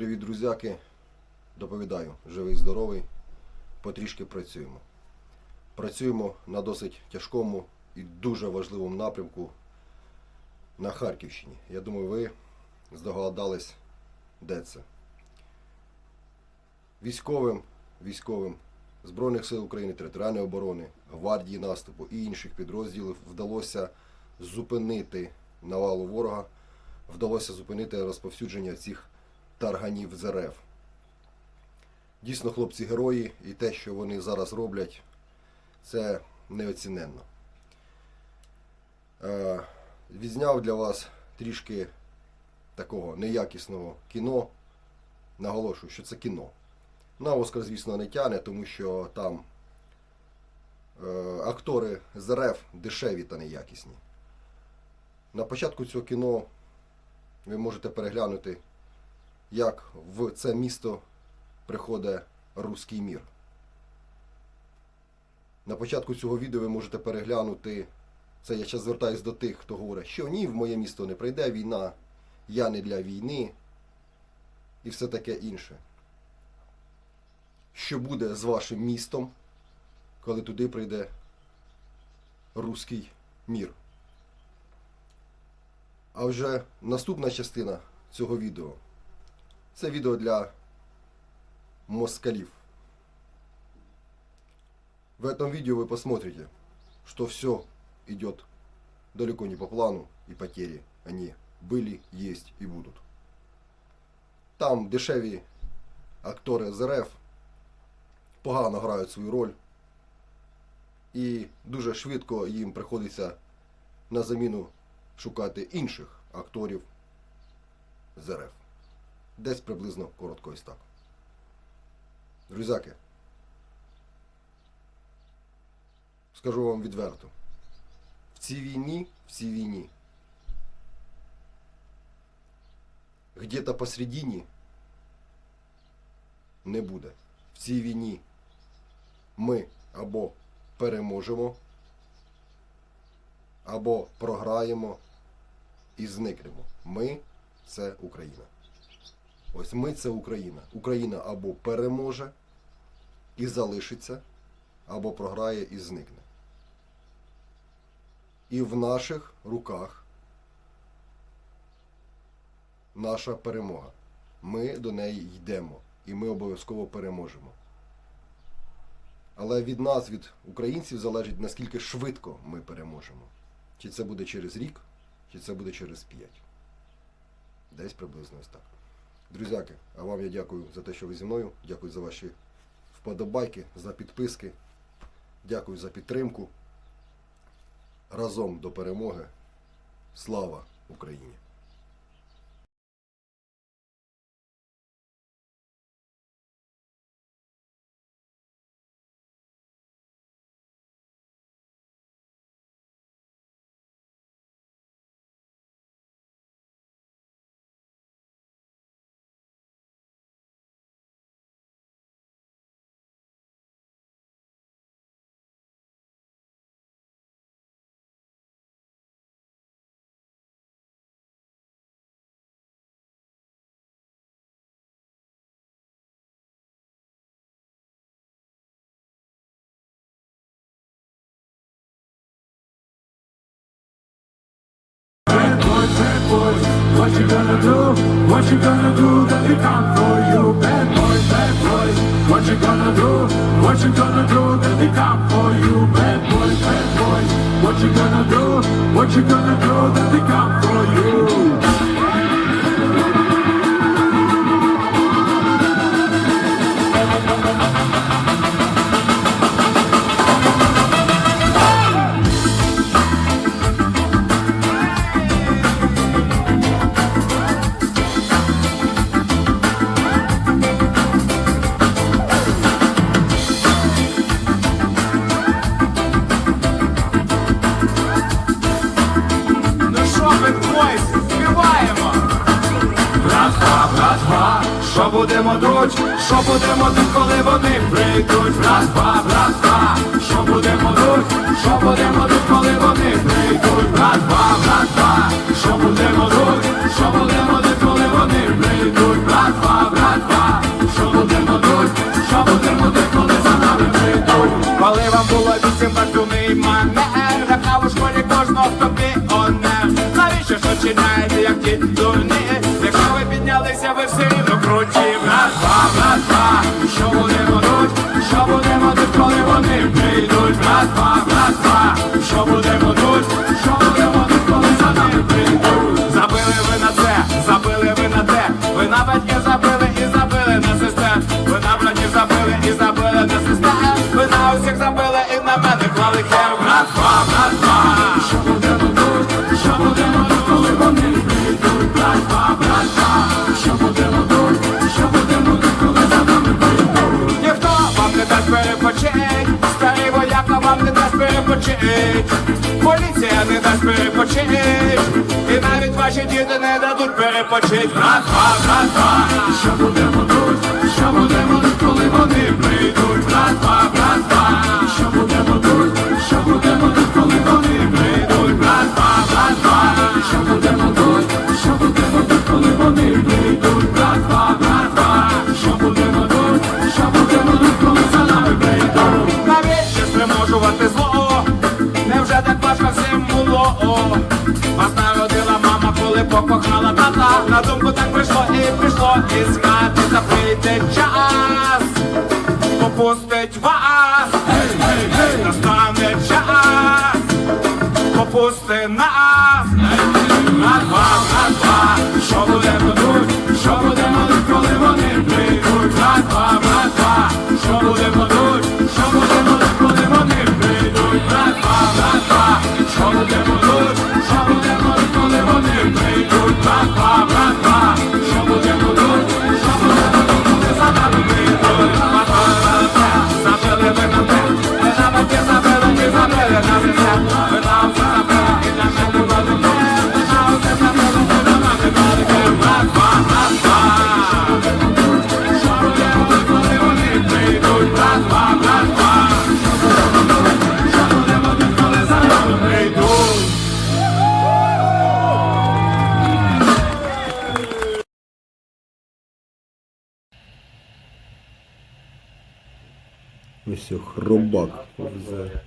Привіт, друзяки. Доповідаю, живий, здоровий. Потрішки працюємо. Працюємо на досить тяжкому і дуже важливому напрямку на Харківщині. Я думаю, ви здогадались, де це. Військовим, військовим Збройних сил України, територіальної оборони, гвардії наступу і інших підрозділів вдалося зупинити навалу ворога, вдалося зупинити розповсюдження цих тарганів з РФ. Дійсно, хлопці герої, і те, що вони зараз роблять, це неоціненно. Е, відзняв для вас трішки такого неякісного кіно. Наголошую, що це кіно. На Оскар, звісно, не тяне, тому що там е, актори з РФ дешеві та неякісні. На початку цього кіно ви можете переглянути, як в це місто приходить руський мір. На початку цього відео ви можете переглянути, це я зараз звертаюся до тих, хто говорить, що ні, в моє місто не прийде війна, я не для війни і все таке інше. Що буде з вашим містом, коли туди прийде руський мір? А вже наступна частина цього відео це відео для москалів. В этом видео вы посмотрите, что все идет далеко не по плану, и потери они были, есть и будут. Там дешеві актори з РФ погано грають свою роль, і дуже швидко їм приходиться на заміну шукати інших акторів з РФ. Десь приблизно коротко ось так. Друзяки, скажу вам відверто. В цій війні, в цій війні, где-то посередині не буде. В цій війні ми або переможемо, або програємо і зникнемо. Ми це Україна. Ось ми це Україна. Україна або переможе і залишиться, або програє і зникне. І в наших руках наша перемога. Ми до неї йдемо, і ми обов'язково переможемо. Але від нас, від українців, залежить наскільки швидко ми переможемо. Чи це буде через рік, чи це буде через п'ять. Десь приблизно ось так. Друзяки, а вам я дякую за те, що ви зі мною. Дякую за ваші вподобайки, за підписки. Дякую за підтримку. Разом до перемоги. Слава Україні! You gonna do? What you gonna do that we come for you? Bad boys, bad boys, what you gonna do? What you gonna do that we come for you? Bad boys, bad boys, what you gonna do? What you gonna do that we come for you? Будемо друч, Що будемо тут, коли вони прийдуть? Раз, два, два, що будемо друч, Що будемо тут, коли вони прийдуть? Раз, два, що будемо геть, поліція не дасть перепочить, і навіть ваші діти не дадуть перепочить. Раз, два, раз, два, що будемо. вийшло із хати, та прийде час, попустить вас, настане час, попусти нас, на два, на два, що буде будуть, що буде молить, коли вони прийдуть, на два, на два, що буде молить. все, хробак повзе.